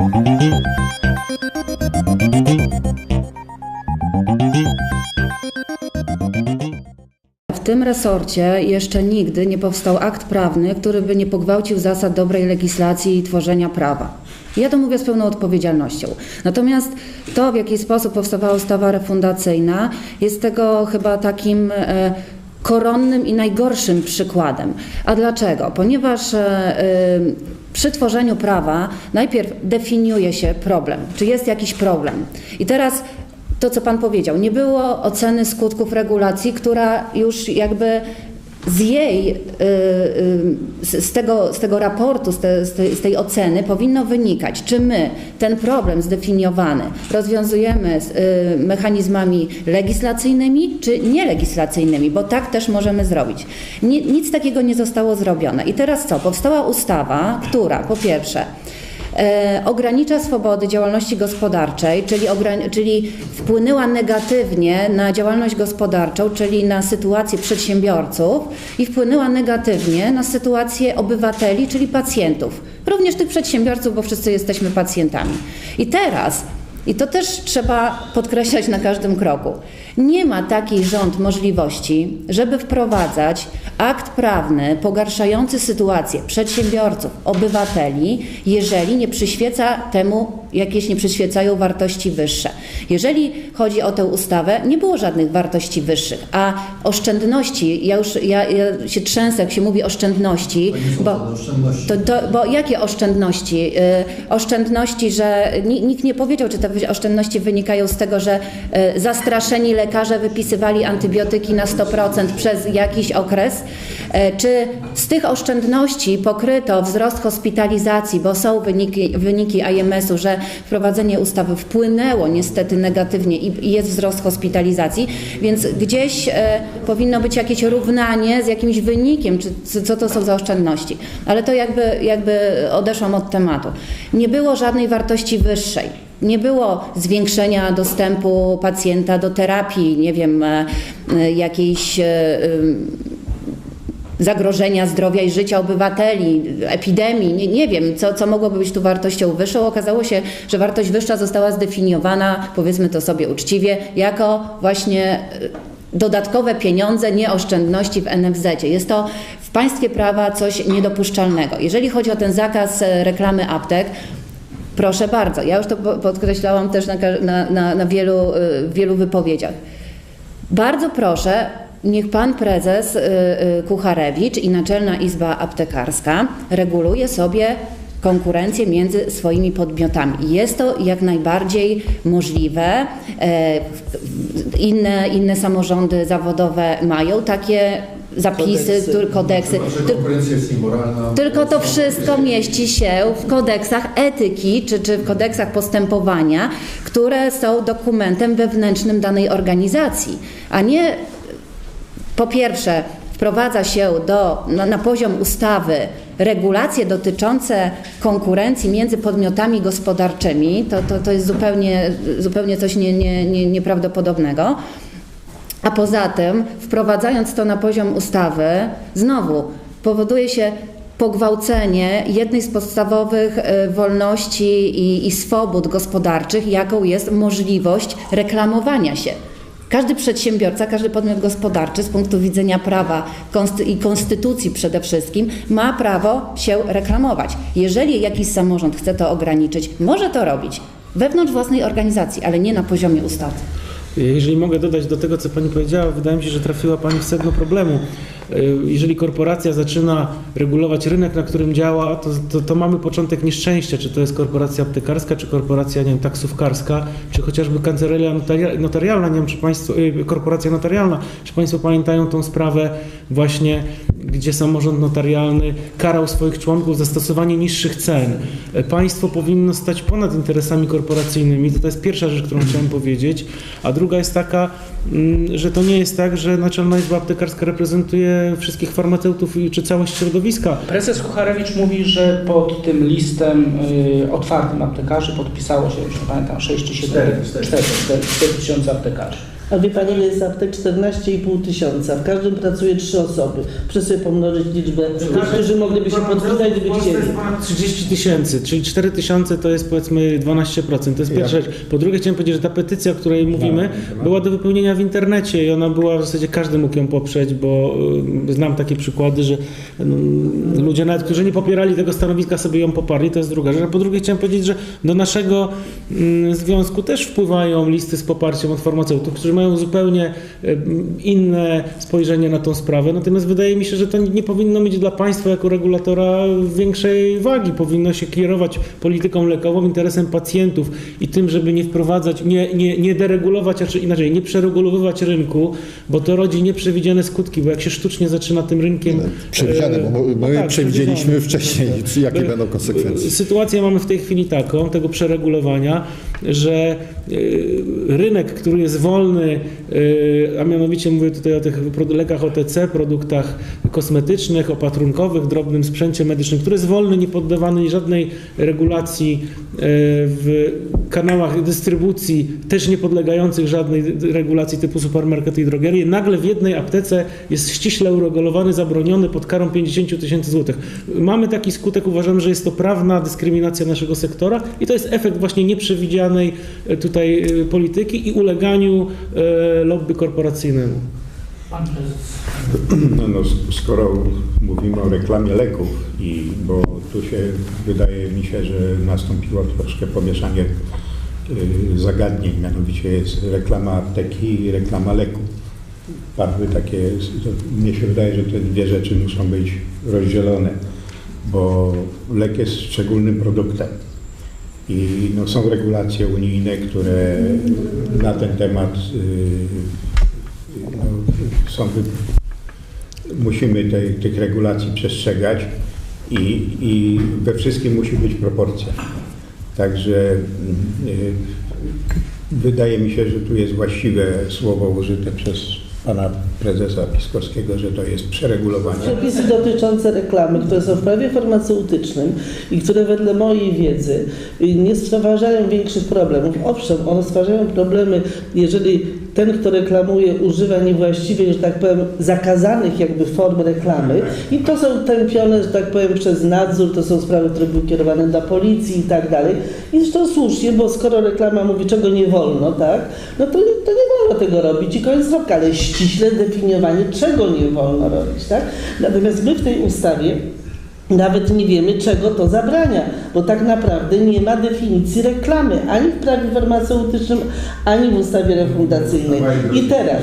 W tym resorcie jeszcze nigdy nie powstał akt prawny, który by nie pogwałcił zasad dobrej legislacji i tworzenia prawa. Ja to mówię z pełną odpowiedzialnością. Natomiast to, w jaki sposób powstawała ustawa refundacyjna, jest tego chyba takim e, koronnym i najgorszym przykładem. A dlaczego? Ponieważ e, e, przy tworzeniu prawa najpierw definiuje się problem, czy jest jakiś problem. I teraz to, co Pan powiedział, nie było oceny skutków regulacji, która już jakby z jej, y, y, z tego, z tego raportu, z, te, z, tej, oceny powinno wynikać, czy my ten problem zdefiniowany rozwiązujemy y, mechanizmami legislacyjnymi, czy nielegislacyjnymi, bo tak też możemy zrobić. Ni, nic takiego nie zostało zrobione. I teraz co? Powstała ustawa, która po pierwsze ogranicza swobody działalności gospodarczej, czyli, czyli wpłynęła negatywnie na działalność gospodarczą, czyli na sytuację przedsiębiorców i wpłynęła negatywnie na sytuację obywateli, czyli pacjentów. Również tych przedsiębiorców, bo wszyscy jesteśmy pacjentami. I teraz, i to też trzeba podkreślać na każdym kroku, nie ma takiej rząd możliwości, żeby wprowadzać akt prawny pogarszający sytuację przedsiębiorców, obywateli, jeżeli nie przyświeca temu jakieś nie przyświecają wartości wyższe. Jeżeli chodzi o tę ustawę, nie było żadnych wartości wyższych, a oszczędności, ja już ja, ja się trzęsę, jak się mówi oszczędności, bo, to, to, bo jakie oszczędności? Y, oszczędności, że ni- nikt nie powiedział, czy te oszczędności wynikają z tego, że y, zastraszeni lekarze wypisywali antybiotyki na 100% przez jakiś okres, y, czy z tych oszczędności pokryto wzrost hospitalizacji, bo są wyniki, wyniki IMS-u, że wprowadzenie ustawy wpłynęło niestety negatywnie i jest wzrost hospitalizacji, więc gdzieś e, powinno być jakieś równanie z jakimś wynikiem, czy co to są za oszczędności. Ale to jakby, jakby odeszłam od tematu. Nie było żadnej wartości wyższej. Nie było zwiększenia dostępu pacjenta do terapii, nie wiem, e, e, jakiejś e, zagrożenia zdrowia i życia obywateli, epidemii, nie, nie wiem, co, co mogłoby być tu wartością wyższą. Okazało się, że wartość wyższa została zdefiniowana, powiedzmy to sobie uczciwie, jako właśnie dodatkowe pieniądze, nie oszczędności w NFZ. Jest to w państwie prawa coś niedopuszczalnego. Jeżeli chodzi o ten zakaz reklamy aptek, Proszę bardzo, ja już to po- podkreślałam też na, na, na, wielu, y, wielu wypowiedziach. Bardzo proszę, niech pan prezes y, y, Kucharewicz i Naczelna Izba Aptekarska reguluje sobie konkurencję między swoimi podmiotami. Jest to jak najbardziej możliwe. E, Inne, inne samorządy zawodowe mają takie zapisy, kodeksy. Że Ty- konkurencja jest niemoralna. tylko to wszystko mieści się w kodeksach etyki czy, czy w kodeksach postępowania, które są dokumentem wewnętrznym danej organizacji, a nie po pierwsze wprowadza się do, na, na poziom ustawy regulacje dotyczące konkurencji między podmiotami gospodarczymi, to, to, to jest zupełnie, zupełnie coś nie, nie, nie, nieprawdopodobnego. A poza tym, wprowadzając to na poziom ustawy, znowu powoduje się pogwałcenie jednej z podstawowych e, wolności i, i swobód gospodarczych, jaką jest możliwość reklamowania się. Każdy przedsiębiorca, każdy podmiot gospodarczy z punktu widzenia prawa i konstytucji przede wszystkim ma prawo się reklamować. Jeżeli jakiś samorząd chce to ograniczyć, może to robić wewnątrz własnej organizacji, ale nie na poziomie ustawy. Jeżeli mogę dodać do tego, co Pani powiedziała, wydaje mi się, że trafiła Pani w sedno problemu. Y, Jeżeli korporacja zaczyna regulować rynek, na którym działa, to, to, to mamy początek nieszczęścia, czy to jest korporacja aptekarska, czy korporacja, nie wiem, taksówkarska, czy chociażby kancelaria notaria- notarialna, nie wiem, czy Państwo, y, korporacja notarialna, czy Państwo pamiętają tą sprawę właśnie, gdzie samorząd notarialny karał swoich członków za stosowanie niższych cen. Y, Państwo powinno stać ponad interesami korporacyjnymi, to, to jest pierwsza rzecz, którą chciałem powiedzieć, a druga jest taka, mm, że to nie jest tak, że Naczelna Izba Aptekarska reprezentuje wszystkich farmaceutów i- czy całość środowiska. Prezes Kucharewicz mówi, że pod tym listem y, otwartym aptekarzy podpisało się, już nie pamiętam, 6 czy 7, Cztery, cztery. 4, 4, 4 tysiące aptekarzy. A wie Pani, ile jest aptek? 14,5 tysiąca. W każdym pracuje trzy osoby. Proszę sobie pomnożyć liczbę tych, którzy mogliby się podpisać, gdyby chcieli. jest ponad 30 tysięcy, czyli 4 tysiące to jest powiedzmy 12%. To jest pierwsza rzecz. Po drugie chciałem powiedzieć, że ta petycja, o której mówimy, była do wypełnienia w internecie i ona była w zasadzie każdy mógł ją poprzeć, bo y, znam takie przykłady, że y, ludzie nawet, którzy nie popierali tego stanowiska sobie ją poparli, to jest druga rzecz. A po drugie chciałem powiedzieć, że do naszego mm, związku też wpływają listy z poparciem od farmaceutów, którzy mają zupełnie y, inne spojrzenie na tą sprawę. Natomiast wydaje mi się, że to nie powinno mieć dla państwa jako regulatora większej wagi. Powinno się kierować polityką lekową, interesem pacjentów i tym, żeby nie wprowadzać, nie, nie, nie deregulować, a czy inaczej, nie przeregulowywać rynku, bo to rodzi nieprzewidziane skutki, bo jak się sztucznie zaczyna tym rynkiem... Przewidziane, bo my- no tak, przewidzieliśmy wcześniej, jakie będą konsekwencje. Sytuację mamy w tej chwili taką, tego przeregulowania, że y, rynek, który jest wolny, y, a mianowicie mówię tutaj o tych lekach OTC, produktach kosmetycznych, opatrunkowych, drobnym sprzęcie medycznym, który jest wolny, nie poddawany żadnej regulacji y, w kanałach dystrybucji, też nie podlegających żadnej regulacji typu supermarkety i drogerie, nagle w jednej aptece jest ściśle uregulowany, zabroniony pod karą 50 000 tysięcy złotych. Mamy taki skutek, uważam, że jest to prawna dyskryminacja naszego sektora i to jest efekt właśnie nieprzewidzianej e, tutaj e, polityki i uleganiu e, lobby korporacyjnemu. No, no, skoro mówimy o reklamie leków, i bo tu się wydaje mi się, że nastąpiło troszkę pomieszanie y, zagadnień, mianowicie jest reklama apteki i reklama leku. Padły takie, mnie się wydaje, że te dwie rzeczy muszą być rozdzielone, bo lek jest szczególnym produktem. I no, są regulacje unijne, które na ten temat y, no, są musimy tych regulacji przestrzegać i, i we wszystkim musi być proporcja. Także y, wydaje mi się, że tu jest właściwe słowo użyte przez pana prezesa Piskowskiego, że to jest przeregulowanie. Przepisy dotyczące reklamy, które są w prawie farmaceutycznym i które wedle mojej wiedzy nie stwarzają większych problemów. Owszem, one stwarzają problemy, jeżeli ten, kto reklamuje, używa niewłaściwych, że tak powiem, zakazanych jakby form reklamy i to są tępione, że tak powiem, przez nadzór, to są sprawy, które były kierowane do policji i tak dalej. I zresztą słusznie, bo skoro reklama mówi, czego nie wolno, tak, no to, to nie wolno tego robić i koniec kropka, ale ściśle definiowanie, czego nie wolno robić, tak? Natomiast my w tej ustawie nawet nie wiemy, czego to zabrania, bo tak naprawdę nie ma definicji reklamy ani w prawie farmaceutycznym, ani w ustawie refundacyjnej. I teraz,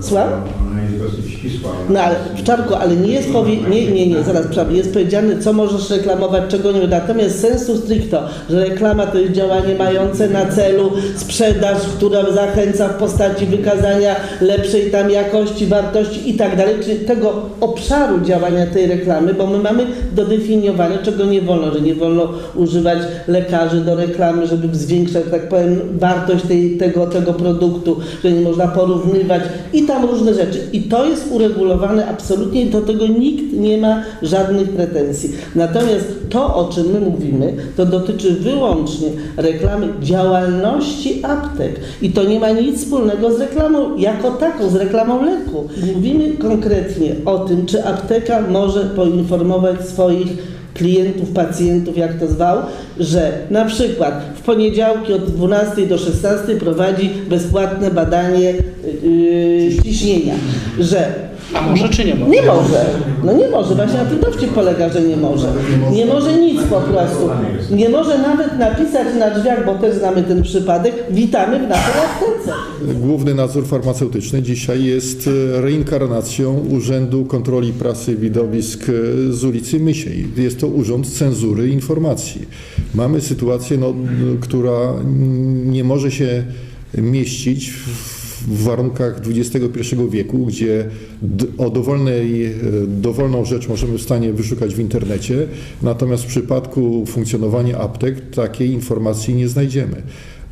słucham? Ona jest dosyć ścisła. No ale w czarku, ale nie jest powie... nie, nie, nie, zaraz przepraszam, jest powiedziane, co możesz reklamować, czego nie. Natomiast sensu stricto, że reklama to jest działanie mające na celu sprzedaż, która zachęca w postaci wykazania lepszej tam jakości, wartości i tak dalej, czyli tego obszaru działania tej reklamy, bo my mamy dodefiniowane, czego nie wolno, że nie wolno używać lekarzy do reklamy, żeby zwiększać, tak powiem, wartość tej, tego, tego produktu, że nie można porównywać i tam różne rzeczy. I to jest uregulowane absolutnie i do tego nikt nie ma żadnych pretensji. Natomiast to, o czym my mówimy, to dotyczy wyłącznie reklamy działalności aptek. I to nie ma nic wspólnego z reklamą jako taką, z reklamą leku. Mówimy konkretnie o tym, czy apteka może poinformować swoich klientów, pacjentów, jak to zwał, że na przykład w poniedziałki od 12 do 16 prowadzi bezpłatne badanie yy, ciśnienia, że A może czy nie może? nie może. No nie może. Właśnie na tym dowcip polega, że nie może. Nie może nic po prostu. Nie może nawet napisać na drzwiach, bo też znamy ten przypadek, witamy w naszej aptece. Główny nadzór farmaceutyczny dzisiaj jest e, reinkarnacją Urzędu Kontroli Prasy i Widowisk e, z ulicy Mysiej. Jest to Urząd Cenzury Informacji. Mamy sytuację, no, która nie może się mieścić w w warunkach XXI wieku, gdzie o dowolnej, e, dowolną rzecz możemy w stanie wyszukać w internecie, natomiast w przypadku funkcjonowania aptek takiej informacji nie znajdziemy.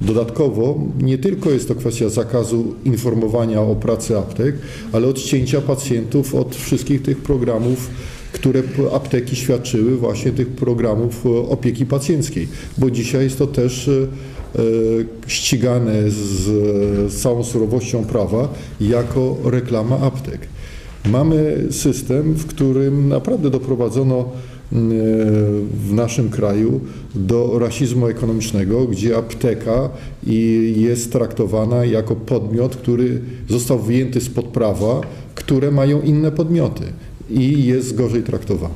Dodatkowo nie tylko jest to kwestia zakazu informowania o pracy aptek, ale odcięcia pacjentów od wszystkich tych programów które apteki świadczyły właśnie tych programów e, opieki pacjenckiej, bo dzisiaj jest to też e, e, ścigane z, całą surowością prawa jako reklama aptek. Mamy system, w którym naprawdę doprowadzono w naszym kraju do rasizmu ekonomicznego, gdzie apteka jest traktowana jako podmiot, który został wyjęty spod prawa, które mają inne podmioty i jest gorzej traktowany.